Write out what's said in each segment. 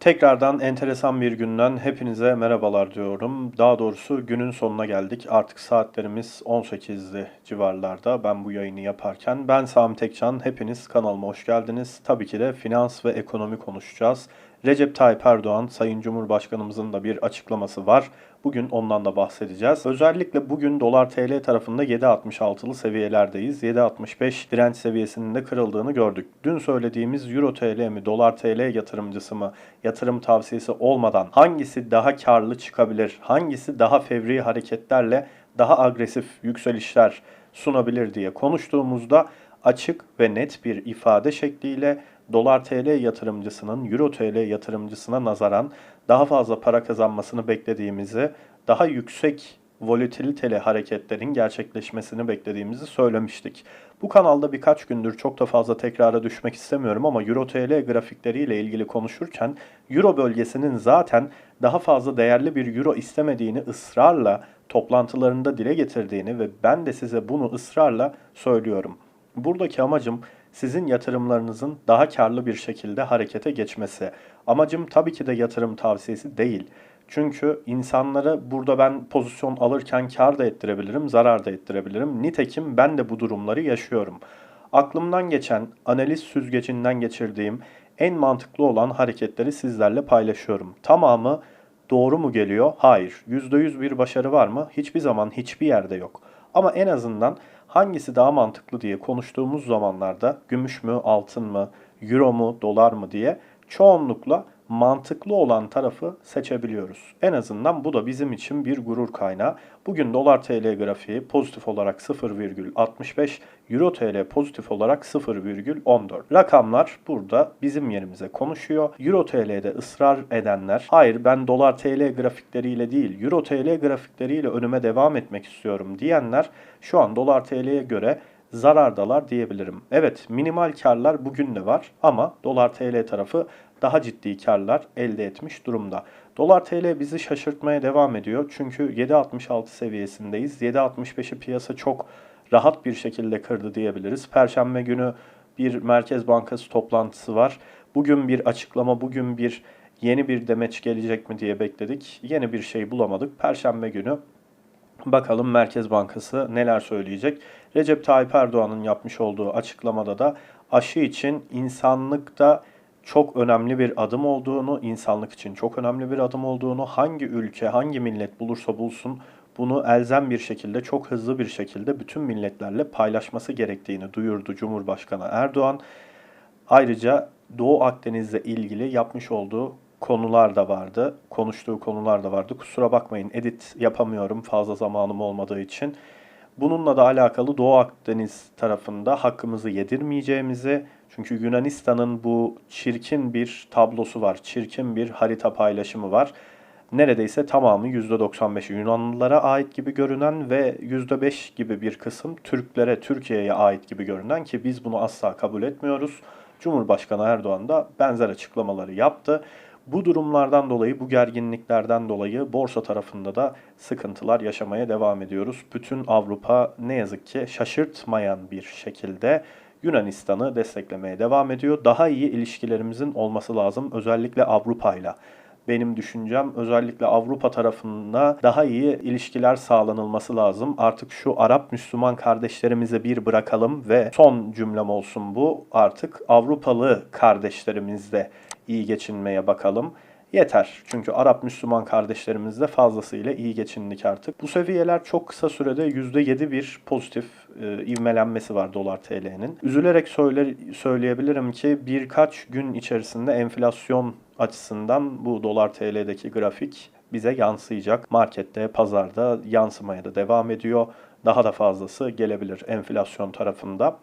Tekrardan enteresan bir günden hepinize merhabalar diyorum. Daha doğrusu günün sonuna geldik. Artık saatlerimiz 18'li civarlarda ben bu yayını yaparken. Ben Sami Tekcan, hepiniz kanalıma hoş geldiniz. Tabii ki de finans ve ekonomi konuşacağız. Recep Tayyip Erdoğan, Sayın Cumhurbaşkanımızın da bir açıklaması var. Bugün ondan da bahsedeceğiz. Özellikle bugün dolar TL tarafında 7.66'lı seviyelerdeyiz. 7.65 direnç seviyesinin de kırıldığını gördük. Dün söylediğimiz Euro TL mi, dolar TL yatırımcısı mı, yatırım tavsiyesi olmadan hangisi daha karlı çıkabilir, hangisi daha fevri hareketlerle daha agresif yükselişler sunabilir diye konuştuğumuzda açık ve net bir ifade şekliyle dolar TL yatırımcısının euro TL yatırımcısına nazaran daha fazla para kazanmasını beklediğimizi, daha yüksek volatiliteli hareketlerin gerçekleşmesini beklediğimizi söylemiştik. Bu kanalda birkaç gündür çok da fazla tekrara düşmek istemiyorum ama Euro TL grafikleriyle ilgili konuşurken Euro bölgesinin zaten daha fazla değerli bir Euro istemediğini ısrarla toplantılarında dile getirdiğini ve ben de size bunu ısrarla söylüyorum. Buradaki amacım sizin yatırımlarınızın daha karlı bir şekilde harekete geçmesi. Amacım tabii ki de yatırım tavsiyesi değil. Çünkü insanlara burada ben pozisyon alırken kar da ettirebilirim, zarar da ettirebilirim. Nitekim ben de bu durumları yaşıyorum. Aklımdan geçen, analiz süzgecinden geçirdiğim en mantıklı olan hareketleri sizlerle paylaşıyorum. Tamamı doğru mu geliyor? Hayır. %100 bir başarı var mı? Hiçbir zaman hiçbir yerde yok. Ama en azından hangisi daha mantıklı diye konuştuğumuz zamanlarda gümüş mü, altın mı, euro mu, dolar mı diye çoğunlukla mantıklı olan tarafı seçebiliyoruz. En azından bu da bizim için bir gurur kaynağı. Bugün dolar TL grafiği pozitif olarak 0,65, euro TL pozitif olarak 0,14. Rakamlar burada bizim yerimize konuşuyor. Euro TL'de ısrar edenler, hayır ben dolar TL grafikleriyle değil, euro TL grafikleriyle önüme devam etmek istiyorum diyenler şu an dolar TL'ye göre zarardalar diyebilirim. Evet minimal karlar bugün de var ama dolar TL tarafı daha ciddi karlar elde etmiş durumda. Dolar TL bizi şaşırtmaya devam ediyor. Çünkü 7.66 seviyesindeyiz. 7.65'i piyasa çok rahat bir şekilde kırdı diyebiliriz. Perşembe günü bir Merkez Bankası toplantısı var. Bugün bir açıklama, bugün bir yeni bir demeç gelecek mi diye bekledik. Yeni bir şey bulamadık. Perşembe günü bakalım Merkez Bankası neler söyleyecek. Recep Tayyip Erdoğan'ın yapmış olduğu açıklamada da aşı için insanlıkta çok önemli bir adım olduğunu, insanlık için çok önemli bir adım olduğunu, hangi ülke, hangi millet bulursa bulsun bunu elzem bir şekilde, çok hızlı bir şekilde bütün milletlerle paylaşması gerektiğini duyurdu Cumhurbaşkanı Erdoğan. Ayrıca Doğu Akdeniz'le ilgili yapmış olduğu konular da vardı, konuştuğu konular da vardı. Kusura bakmayın edit yapamıyorum fazla zamanım olmadığı için. Bununla da alakalı Doğu Akdeniz tarafında hakkımızı yedirmeyeceğimizi, çünkü Yunanistan'ın bu çirkin bir tablosu var, çirkin bir harita paylaşımı var. Neredeyse tamamı %95'i Yunanlılara ait gibi görünen ve %5 gibi bir kısım Türklere, Türkiye'ye ait gibi görünen ki biz bunu asla kabul etmiyoruz. Cumhurbaşkanı Erdoğan da benzer açıklamaları yaptı. Bu durumlardan dolayı, bu gerginliklerden dolayı borsa tarafında da sıkıntılar yaşamaya devam ediyoruz. Bütün Avrupa ne yazık ki şaşırtmayan bir şekilde Yunanistan'ı desteklemeye devam ediyor. Daha iyi ilişkilerimizin olması lazım özellikle Avrupa ile benim düşüncem özellikle Avrupa tarafında daha iyi ilişkiler sağlanılması lazım. Artık şu Arap Müslüman kardeşlerimize bir bırakalım ve son cümlem olsun bu. Artık Avrupalı kardeşlerimizle iyi geçinmeye bakalım. Yeter. Çünkü Arap Müslüman kardeşlerimizle fazlasıyla iyi geçindik artık. Bu seviyeler çok kısa sürede %7 bir pozitif e, ivmelenmesi var dolar TL'nin. Üzülerek söyle, söyleyebilirim ki birkaç gün içerisinde enflasyon açısından bu dolar TL'deki grafik bize yansıyacak. Markette, pazarda yansımaya da devam ediyor. Daha da fazlası gelebilir enflasyon tarafında.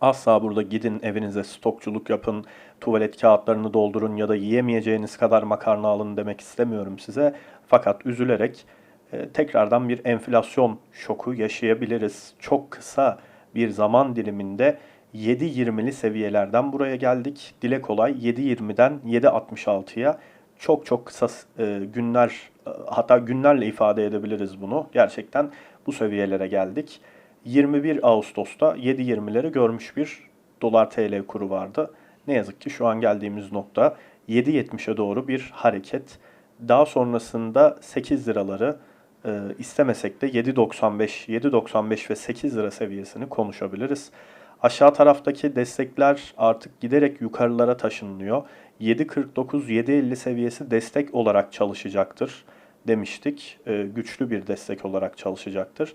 Asla burada gidin evinize stokçuluk yapın, tuvalet kağıtlarını doldurun ya da yiyemeyeceğiniz kadar makarna alın demek istemiyorum size. Fakat üzülerek e, tekrardan bir enflasyon şoku yaşayabiliriz. Çok kısa bir zaman diliminde 7.20'li seviyelerden buraya geldik. Dile kolay 7.20'den 7.66'ya çok çok kısa e, günler e, hatta günlerle ifade edebiliriz bunu. Gerçekten bu seviyelere geldik. 21 Ağustos'ta 7.20'leri görmüş bir dolar TL kuru vardı. Ne yazık ki şu an geldiğimiz nokta 7.70'e doğru bir hareket. Daha sonrasında 8 liraları e, istemesek de 7.95, 7.95 ve 8 lira seviyesini konuşabiliriz. Aşağı taraftaki destekler artık giderek yukarılara taşınıyor. 7.49, 7.50 seviyesi destek olarak çalışacaktır demiştik. E, güçlü bir destek olarak çalışacaktır.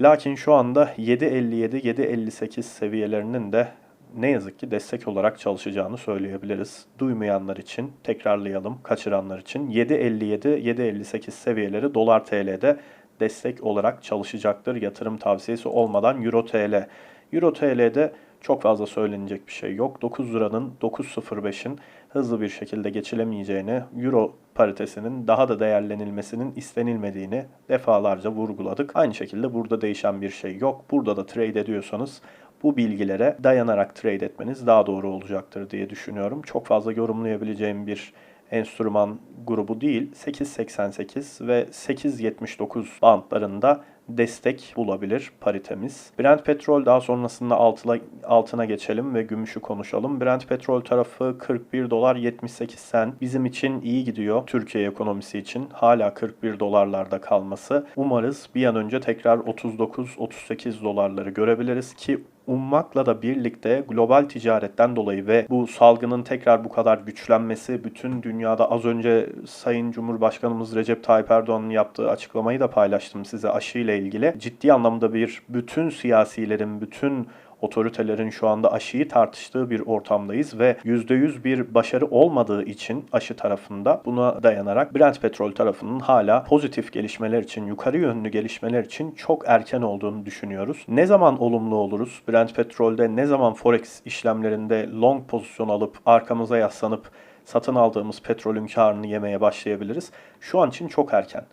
Lakin şu anda 7.57, 7.58 seviyelerinin de ne yazık ki destek olarak çalışacağını söyleyebiliriz. Duymayanlar için tekrarlayalım, kaçıranlar için 7.57, 7.58 seviyeleri dolar TL'de destek olarak çalışacaktır. Yatırım tavsiyesi olmadan Euro TL. Euro TL'de çok fazla söylenecek bir şey yok. 9 liranın 9.05'in hızlı bir şekilde geçilemeyeceğini, Euro paritesinin daha da değerlenilmesinin istenilmediğini defalarca vurguladık. Aynı şekilde burada değişen bir şey yok. Burada da trade ediyorsanız bu bilgilere dayanarak trade etmeniz daha doğru olacaktır diye düşünüyorum. Çok fazla yorumlayabileceğim bir enstrüman grubu değil. 8.88 ve 8.79 bantlarında destek bulabilir paritemiz. Brent petrol daha sonrasında altına, altına geçelim ve gümüşü konuşalım. Brent petrol tarafı 41 dolar 78 sen. Bizim için iyi gidiyor. Türkiye ekonomisi için hala 41 dolarlarda kalması. Umarız bir an önce tekrar 39-38 dolarları görebiliriz ki ummakla da birlikte global ticaretten dolayı ve bu salgının tekrar bu kadar güçlenmesi bütün dünyada az önce Sayın Cumhurbaşkanımız Recep Tayyip Erdoğan'ın yaptığı açıklamayı da paylaştım size aşı ile ilgili. Ciddi anlamda bir bütün siyasilerin, bütün otoritelerin şu anda aşıyı tartıştığı bir ortamdayız ve %100 bir başarı olmadığı için aşı tarafında buna dayanarak Brent petrol tarafının hala pozitif gelişmeler için, yukarı yönlü gelişmeler için çok erken olduğunu düşünüyoruz. Ne zaman olumlu oluruz? Brent petrolde ne zaman forex işlemlerinde long pozisyon alıp arkamıza yaslanıp satın aldığımız petrolün karını yemeye başlayabiliriz? Şu an için çok erken.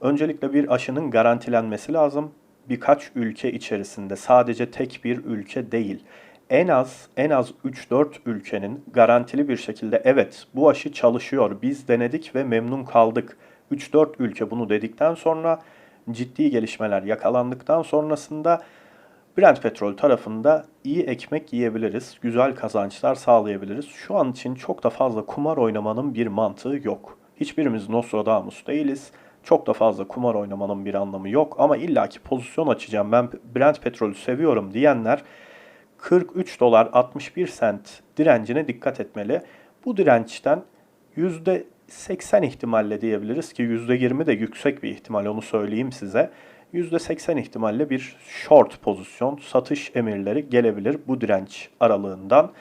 Öncelikle bir aşının garantilenmesi lazım birkaç ülke içerisinde sadece tek bir ülke değil en az en az 3-4 ülkenin garantili bir şekilde evet bu aşı çalışıyor biz denedik ve memnun kaldık. 3-4 ülke bunu dedikten sonra ciddi gelişmeler yakalandıktan sonrasında Brent petrol tarafında iyi ekmek yiyebiliriz, güzel kazançlar sağlayabiliriz. Şu an için çok da fazla kumar oynamanın bir mantığı yok. Hiçbirimiz Nostradamus değiliz çok da fazla kumar oynamanın bir anlamı yok. Ama illaki pozisyon açacağım ben Brent petrolü seviyorum diyenler 43 dolar 61 sent direncine dikkat etmeli. Bu dirençten %80 ihtimalle diyebiliriz ki %20 de yüksek bir ihtimal onu söyleyeyim size. %80 ihtimalle bir short pozisyon satış emirleri gelebilir bu direnç aralığından.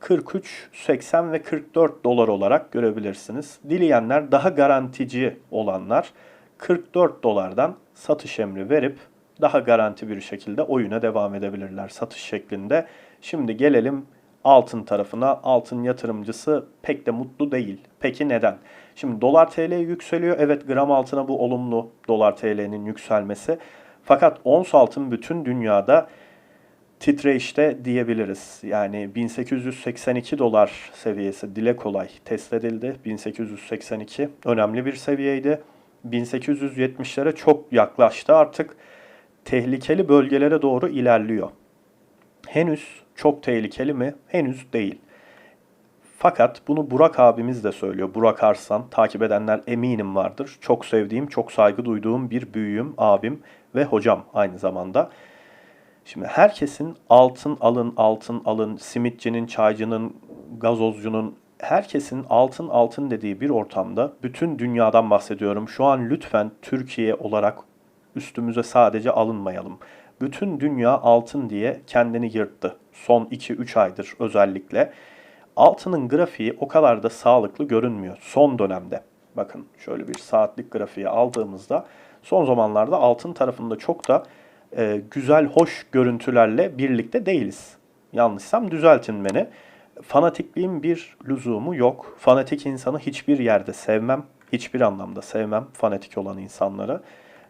43, 80 ve 44 dolar olarak görebilirsiniz. Dileyenler daha garantici olanlar 44 dolardan satış emri verip daha garanti bir şekilde oyuna devam edebilirler satış şeklinde. Şimdi gelelim altın tarafına. Altın yatırımcısı pek de mutlu değil. Peki neden? Şimdi dolar TL yükseliyor. Evet gram altına bu olumlu dolar TL'nin yükselmesi. Fakat ons altın bütün dünyada titreşte diyebiliriz. Yani 1882 dolar seviyesi dile kolay test edildi. 1882 önemli bir seviyeydi. 1870'lere çok yaklaştı artık. Tehlikeli bölgelere doğru ilerliyor. Henüz çok tehlikeli mi? Henüz değil. Fakat bunu Burak abimiz de söylüyor. Burak Arslan takip edenler eminim vardır. Çok sevdiğim, çok saygı duyduğum bir büyüğüm, abim ve hocam aynı zamanda. Şimdi herkesin altın alın, altın alın, simitçinin, çaycının, gazozcunun, herkesin altın altın dediği bir ortamda bütün dünyadan bahsediyorum. Şu an lütfen Türkiye olarak üstümüze sadece alınmayalım. Bütün dünya altın diye kendini yırttı. Son 2-3 aydır özellikle. Altının grafiği o kadar da sağlıklı görünmüyor son dönemde. Bakın şöyle bir saatlik grafiği aldığımızda son zamanlarda altın tarafında çok da e, güzel, hoş görüntülerle birlikte değiliz. Yanlışsam düzeltin beni. Fanatikliğin bir lüzumu yok. Fanatik insanı hiçbir yerde sevmem. Hiçbir anlamda sevmem fanatik olan insanları.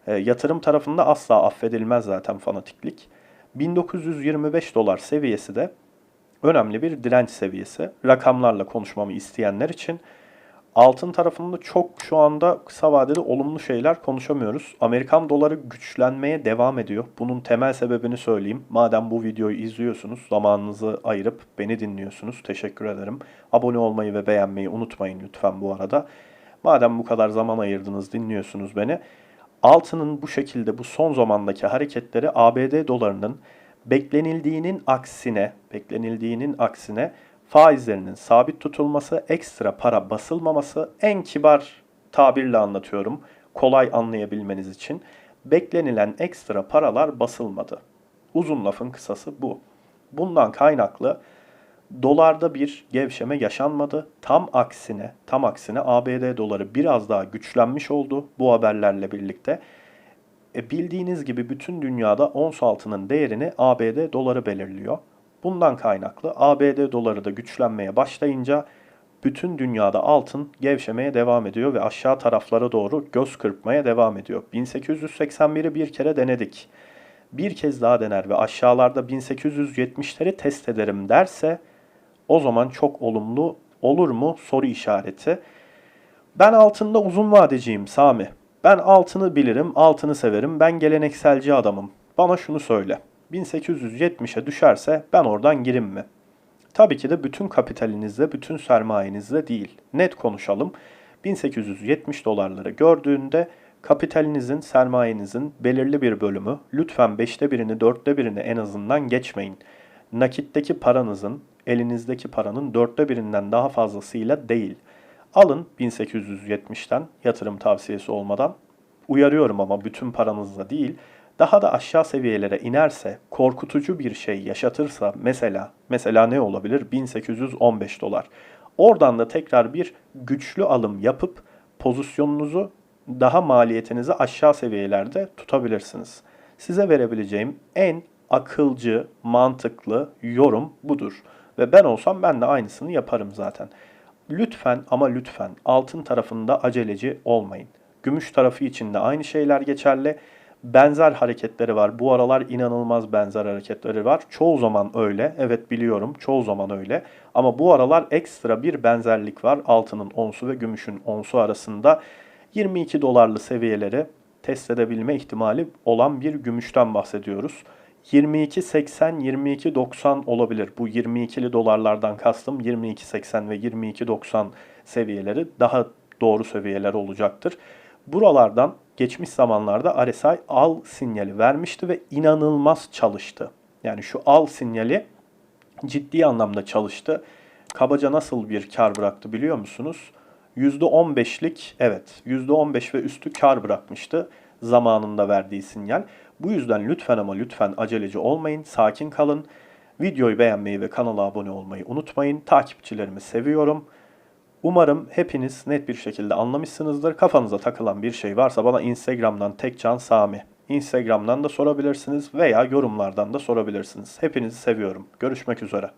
E, yatırım tarafında asla affedilmez zaten fanatiklik. 1925 dolar seviyesi de önemli bir direnç seviyesi. Rakamlarla konuşmamı isteyenler için Altın tarafında çok şu anda kısa vadede olumlu şeyler konuşamıyoruz. Amerikan doları güçlenmeye devam ediyor. Bunun temel sebebini söyleyeyim. Madem bu videoyu izliyorsunuz, zamanınızı ayırıp beni dinliyorsunuz. Teşekkür ederim. Abone olmayı ve beğenmeyi unutmayın lütfen bu arada. Madem bu kadar zaman ayırdınız, dinliyorsunuz beni. Altının bu şekilde bu son zamandaki hareketleri ABD dolarının beklenildiğinin aksine, beklenildiğinin aksine faizlerinin sabit tutulması, ekstra para basılmaması en kibar tabirle anlatıyorum. Kolay anlayabilmeniz için. Beklenilen ekstra paralar basılmadı. Uzun lafın kısası bu. Bundan kaynaklı dolarda bir gevşeme yaşanmadı. Tam aksine, tam aksine ABD doları biraz daha güçlenmiş oldu bu haberlerle birlikte. E bildiğiniz gibi bütün dünyada ons altının değerini ABD doları belirliyor. Bundan kaynaklı ABD doları da güçlenmeye başlayınca bütün dünyada altın gevşemeye devam ediyor ve aşağı taraflara doğru göz kırpmaya devam ediyor. 1881'i bir kere denedik. Bir kez daha dener ve aşağılarda 1870'leri test ederim derse o zaman çok olumlu olur mu soru işareti. Ben altında uzun vadeciyim Sami. Ben altını bilirim, altını severim. Ben gelenekselci adamım. Bana şunu söyle. 1870'e düşerse ben oradan girim mi? Tabii ki de bütün kapitalinizle, bütün sermayenizle değil. Net konuşalım. 1870 dolarları gördüğünde kapitalinizin, sermayenizin belirli bir bölümü, lütfen 5'te birini, 4'te birini en azından geçmeyin. Nakitteki paranızın, elinizdeki paranın 4'te birinden daha fazlasıyla değil. Alın 1870'ten yatırım tavsiyesi olmadan. Uyarıyorum ama bütün paranızla değil daha da aşağı seviyelere inerse, korkutucu bir şey yaşatırsa mesela, mesela ne olabilir? 1815 dolar. Oradan da tekrar bir güçlü alım yapıp pozisyonunuzu daha maliyetinizi aşağı seviyelerde tutabilirsiniz. Size verebileceğim en akılcı, mantıklı yorum budur. Ve ben olsam ben de aynısını yaparım zaten. Lütfen ama lütfen altın tarafında aceleci olmayın. Gümüş tarafı için de aynı şeyler geçerli benzer hareketleri var. Bu aralar inanılmaz benzer hareketleri var. Çoğu zaman öyle. Evet biliyorum çoğu zaman öyle. Ama bu aralar ekstra bir benzerlik var. Altının onsu ve gümüşün onsu arasında 22 dolarlı seviyeleri test edebilme ihtimali olan bir gümüşten bahsediyoruz. 22.80-22.90 olabilir. Bu 22'li dolarlardan kastım 22.80 ve 22.90 seviyeleri daha doğru seviyeler olacaktır. Buralardan geçmiş zamanlarda RSI al sinyali vermişti ve inanılmaz çalıştı. Yani şu al sinyali ciddi anlamda çalıştı. Kabaca nasıl bir kar bıraktı biliyor musunuz? %15'lik evet %15 ve üstü kar bırakmıştı zamanında verdiği sinyal. Bu yüzden lütfen ama lütfen aceleci olmayın, sakin kalın. Videoyu beğenmeyi ve kanala abone olmayı unutmayın. Takipçilerimi seviyorum. Umarım hepiniz net bir şekilde anlamışsınızdır. Kafanıza takılan bir şey varsa bana Instagram'dan Tekcan Sami. Instagram'dan da sorabilirsiniz veya yorumlardan da sorabilirsiniz. Hepinizi seviyorum. Görüşmek üzere.